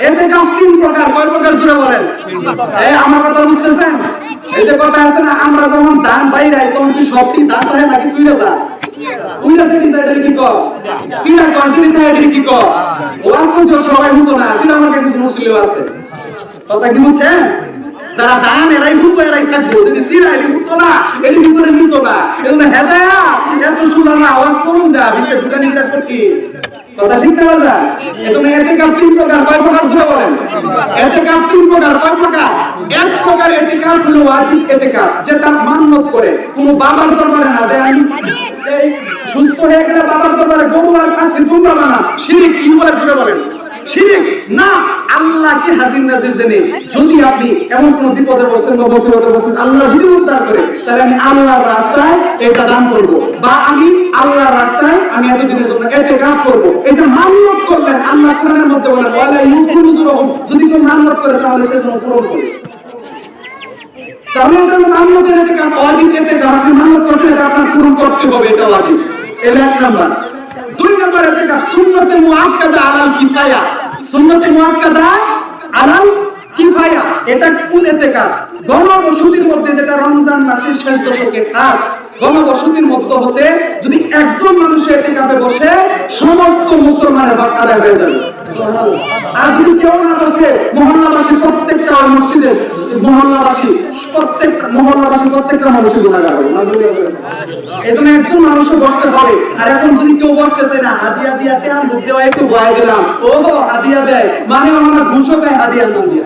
এতে কাপ তিন প্রকার, কয় প্রকার জুড়ে বলেন? আমার কথা বুঝতেছেন? এই কথা আছে না, আমরা যখন ধান বাইরে তখন কি সবটি ধান থাকে নাকি সুইরে যা উইরা থেকে এটা কি কর সিনা কর সিনা কি কর ওয়াজ তো না দান এরাই থাকব সিরা না এলি ভিতরে নিত না। আওয়াজ করুন যা, ভিতরে ঢুকা নিয়ে করতে কথা ঠিক এতে কাপ তিন প্রকার, কয় প্রকার এতে কাপ তিন প্রকার, কয় প্রকার? এক প্রকার এতে কাপ হলো এতে কাপ যেটা মান্যত করে। কোন বাবার দরবারে না আমি সুস্থ হয়ে গেলে বাবার দরবারে গরু আর তোমরা শিরিক কি বলেছিল বলেন। শিরিক? না, আল্লাহকে হাজির নাজির জেনে যদি আপনি এমন কোন বিপদে বসেন বা বসে বসেন, আল্লাহ যদি উদ্ধার করে, তাহলে আমি আল্লাহর রাস্তায় এটা দান করব। বা আমি আল্লাহর রাস্তায় আমি এতদিনের জন্য এতে কাজ করব। এই যে মান্যত করলেন, আল্লাহ কোরআনের মধ্যে বলেন, ওয়ালা ইউফুরুজুরহুম যদি কেউ মান্যত করে, তাহলে সে যেন পূরণ করে। তাহলে এটা মান্যতের এতে কাজ অজিত আপনি মান্যত করছেন, এটা আপনার পূরণ করতে হবে, এটা অজিত এটা এক নাম্বার। দুই নম্বর, এতে সুন্নতে মুআক্কাদা আলাল কিফায়া। সুন্নতে মুআক্কাদা আলাল কিফায়া এটা কোন এতে কাজ গণবসতির মধ্যে যেটা রমজান মাসের শেষ দশকে কাজ গণবসতির মধ্যে হতে যদি একজন মানুষের এতে কাপে বসে, সমস্ত মুসলমানের যাবে। আর যদি কেউ না বসে প্রত্যেকটা মসজিদে মহল্লাবাসী প্রত্যেকটা মহল্লাবাসী, প্রত্যেকটা মানুষের গুণাগার হবে এই জন্য একজন মানুষও বসতে হবে আর এখন যদি কেউ বসতেছে না, হাদিয়া দিয়া তেহান বুক দেওয়া, একটু ভয় দিলাম ও হাদিয়া দেয়। মানে আমরা ঘুষও খায় হাদিয়ার নাম দিয়া।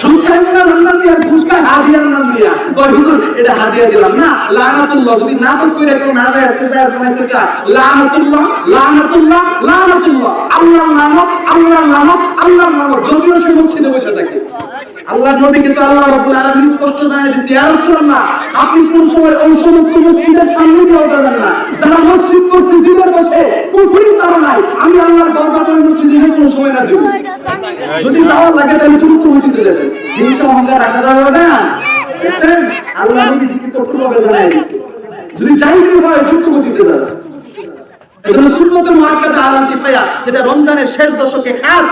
সুদ খায় না, নাম দিয়া, ঘুষ খায় হাদিয়ার নাম দিয়া। কয়, হুজুর, এটা হাদিয়া দিলাম না, লানাতুল্লাহ। যদি না তো কইরা কেউ না যায় আজকে যায় জমাইতে চায়, লানাতুল্লাহ লানাতুল্লাহ লানাতুল্লাহ। আল্লাহর নামক আল্লাহর নামক আল্লাহর নামক সে মসজিদে বসে থাকে। আল্লাহর নবী কিন্তু আল্লাহ রাব্বুল আলামিন স্পষ্ট জানিয়ে দিয়েছে, ইয়া রাসূলুল্লাহ, আপনি কোন সময় ওই সমস্ত মসজিদের সামনে দিয়ে যাবেন না। যারা মসজিদ মসজিদে বসে কুফরি তারা নাই। আমি আল্লাহর দরজার মসজিদে কোন সময় না যদি যাওয়ার লাগে তাহলে দ্রুত মসজিদে যাবেন হিংসা, অহংকার রাখা যাবে না? আল্লাহ নবী জিকির করতে জানাই দিয়েছে। যদি যাইতে হয়, দ্রুত যাবেন এজন্য সুন্নতে মুআক্কাদা আলাল কিফায়া যেটা রমজানের শেষ দশকে খাস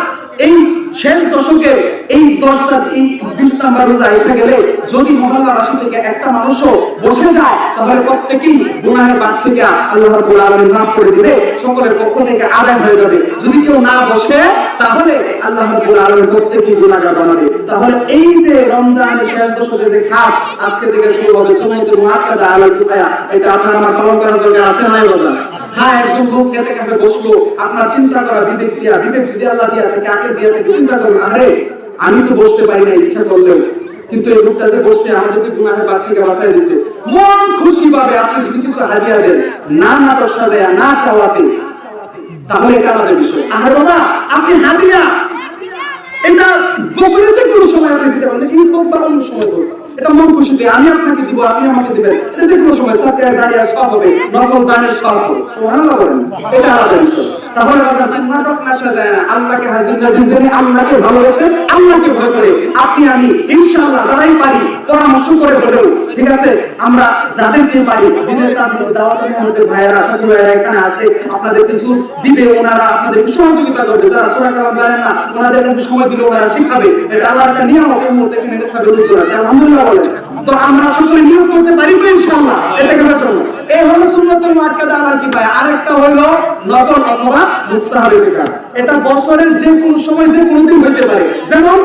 এই শেষ দশকে এই দশটা, এই বিশ নাম্বার রোজা এসে গেলে যদি মহল্লাবাসী থেকে একটা মানুষও বসে যায়, তাহলে প্রত্যেকেই গুনাহের বাদ থেকে আল্লাহ রাব্বুল আলামিন মাফ করে দিবে, সকলের পক্ষ থেকে আদায় হয়ে যাবে। যদি কেউ না বসে, তাহলে আল্লাহ রাব্বুল আলামিন প্রত্যেকেই গুনাহগার বানাবে। তাহলে এই যে রমজানের শেষ দশকে যে খাস, আজকে থেকে শুরু হবে সুন্নতে মুআক্কাদা আলাল কিফায়া। এটা আপনার আমার পালন করার দরকার আছে নাই বাজার হ্যাঁ একজন লোক খেতে বসল আপনার চিন্তা করা বিবেক দিয়া, বিবেক যদি আল্লাহ দিয়া থাকে আমি তো বসতে পারি না ইচ্ছা করলেও। কিন্তু এই লোকটা যে বসছে আমাদেরকে গুনাহের বাদ থেকে বাঁচাই দিছে, মন খুশি পাবে আপনি যদি কিছু হাজিয়া দেন, না না দশা দেয়া, না চাওয়াতে, তাহলে আমাদের বিষয়। আর বাবা, আপনি হাজিয়া এটা বছরের যে কোনো সময় আপনি দিতে পারেন ঈদ হোক সময় হোক এটা মন খুশিতে আমি আপনাকে দিব, আপনি আমাকে দিবেন। এটা যে কোনো সময় সাথে জারিয়া সব হবে, নকল গানের সব হবে। এটা আলাদা বিষয়। তাহলে নাটক নাশা যায় না আল্লাহকে হাজির আল্লাহকে ভালোবেসে, আল্লাহকে ভয় করে। আপনি, আমি, ইনশাআল্লাহ যারাই পারি, পরামর্শ করে ঠিক আছে? আমরা পারি, দিনের দাওয়াতের আমাদের সাথী ভাইয়েরা এখানে আছে। আপনাদের কিছু দিবে, ওনারা আপনাদেরকে সহযোগিতা করবে। যারা সোরা কালাম জানেন না, ওনাদের কাছে সময় দিলে ওনারা শিখাবে এটা আল্লাহর একটা নিয়ম মুহূর্তে এখানে আছে। আলহামদুলিল্লাহ এটা এই কাজ বছরের যে কোনো সময় যে কোনো দিন হইতে পারে। যেমন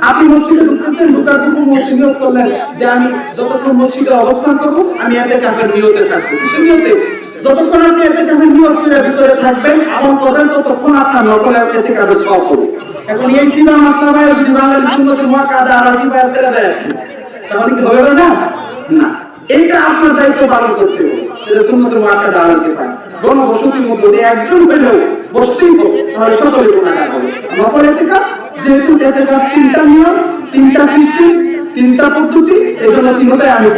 আপনি মসজিদে ঢুকতেছেন, ঢুকার মসজিদ নিয়োগ করলেন যে আমি যতক্ষণ মসজিদে অবস্থান করব, আমি এতে নিয়তে থাকব। কিসের নিয়তে যতক্ষণ আপনি এতে নিয়োগ করে ভিতরে থাকবেন এবং করবেন ততক্ষণ আপনার নকলে এতে কাপের সব হবে। এখন এই সিনা মাস্টার ভাই, যদি ছেড়ে দেয় তাহলে কি হবে না? না। আপনার দায়িত্ব পালন মার্কা দাঁড়াতে পারে মধ্যে যদি একজন বসতেই তাহলে সকলে নকল এতেকা যেহেতু এতেকা তিনটা নিয়ম, তিনটা সৃষ্টি, তিনটা পদ্ধতি এই জন্য তিনটাই আমি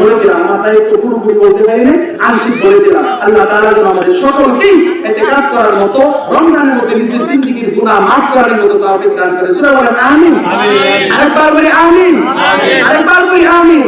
আমার দায়িত্ব পুরোপুরি বলতে পারিনি, আংশিক বলে দিলাম। আল্লাহ তাআলা যেন আমাদের সকলকেই এতে কাজ করার মতো রমজানের মধ্যে নিজের জিন্দিগির গুণা মাফ করার মতো তাওফিক দান করে। সুরা বলেন আমিন। আরেকবার বলি আমিন। আরেকবার বলি আমিন।